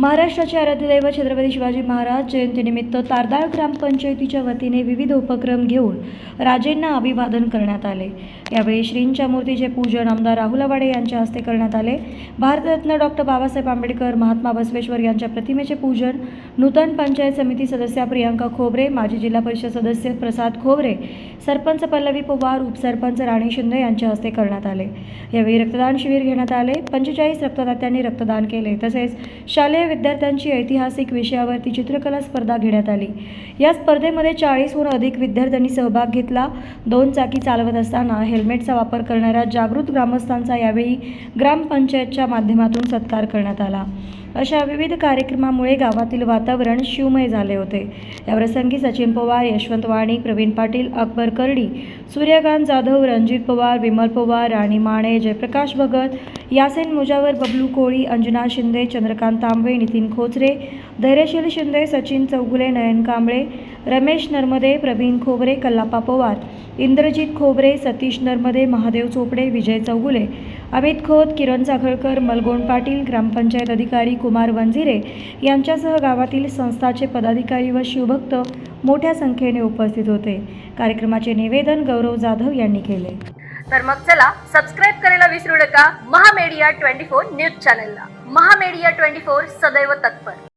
महाराष्ट्राचे आराध्यदैव छत्रपती शिवाजी महाराज जयंतीनिमित्त तारदाळ ग्रामपंचायतीच्या वतीने विविध उपक्रम घेऊन राजेंना अभिवादन करण्यात आले. यावेळी श्रींच्या मूर्तीचे पूजन आमदार राहुल आवाडे यांच्या हस्ते करण्यात आले. भारतरत्न डॉक्टर बाबासाहेब आंबेडकर महात्मा बसवेश्वर यांच्या प्रतिमेचे पूजन नूतन पंचायत समिती सदस्या प्रियांका खोबरे माजी जिल्हा परिषद सदस्य प्रसाद खोबरे सरपंच पल्लवी पवार उपसरपंच राणी शिंदे यांच्या हस्ते करण्यात आले. यावेळी रक्तदान शिबिर घेण्यात आले. पंचेचाळीस रक्तदात्यांनी रक्तदान केले. तसेच शालेय विद्यार्थ्यांची ऐतिहासिक विषयावरती चित्रकला स्पर्धा घेण्यात आली. या स्पर्धेमध्ये चाळीसहून अधिक विद्यार्थ्यांनी सहभाग घेतला. दोन चाकी चालवत असताना हेल्मेटचा वापर करणाऱ्या जागृत ग्रामस्थांचा यावेळी ग्रामपंचायतच्या माध्यमातून सत्कार करण्यात आला. अशा विविध कार्यक्रमामुळे गावातील वातावरण शिवमय झाले होते. याप्रसंगी सचिन पवार यशवंत वाणी प्रवीण पाटील अकबर कर्डी सूर्यकांत जाधव रणजित पवार विमल पवार राणी माने जयप्रकाश भगत यासेन मुजावर बबलू कोळी अंजना शिंदे चंद्रकांत तांबे नितीन खोचरे धैर्यशील शिंदे सचिन चौगुले नयन कांबळे रमेश नर्मदे प्रवीण खोबरे कल्लापा पवार इंद्रजित खोबरे सतीश नर्मदे महादेव चोपडे विजय चौगुले अमित खोत किरण जाखळकर मलगोंड पाटील ग्रामपंचायत अधिकारी कुमार वंजिरे यांच्यासह गावातील संस्थाचे पदाधिकारी व शिवभक्त मोठ्या संख्येने उपस्थित होते. कार्यक्रमाचे निवेदन गौरव जाधव यांनी केले. तर मग चला सबस्क्राईब करायला विसरू नका. महामेडिया ट्वेंटी फोर न्यूज चॅनलला महामेडिया ट्वेंटी फोर सदैव तत्पर.